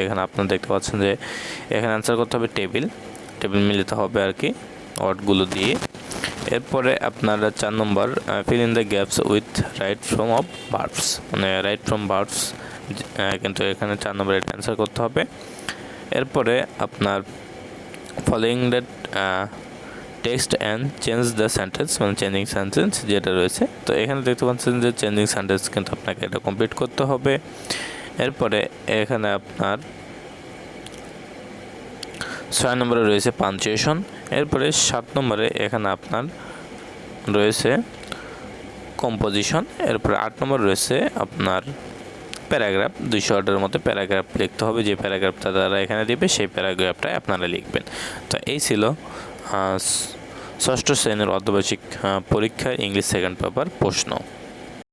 এখানে আপনারা দেখতে পাচ্ছেন যে এখানে অ্যান্সার করতে হবে টেবিল টেবিল মিলাতে হবে আর কি ওয়ার্ডগুলো দিয়ে। এরপরে আপনারা চার নম্বর fill in the gaps with right from of verbs মানে রাইট ফ্রম ভার্বস কিন্তু এখানে চার নম্বর এটা অ্যান্সার করতে হবে। এরপরে আপনার following that text and change the sentence মানে চেঞ্জিং সেন্টেন্স যেটা রয়েছে। তো এখানে দেখতে পাচ্ছেন যে চেঞ্জিং সেন্টেন্স কিন্তু আপনাকে এটা কমপ্লিট করতে হবে। এরপরে এখানে আপনার ছয় নম্বরে রয়েছে পাঞ্চুয়েশন, এরপরে সাত নম্বরে এখানে আপনার রয়েছে কম্পোজিশন, এরপরে আট নম্বর রয়েছে আপনার প্যারাগ্রাফ, দুইশো অর্ডারের মতো প্যারাগ্রাফ লিখতে হবে, যে প্যারাগ্রাফটা তারা এখানে দিবে সেই প্যারাগ্রাফটাই আপনারা লিখবেন। তো এই ছিল ষষ্ঠ শ্রেণির অর্ধবার্ষিক পরীক্ষার ইংলিশ সেকেন্ড পেপার প্রশ্ন।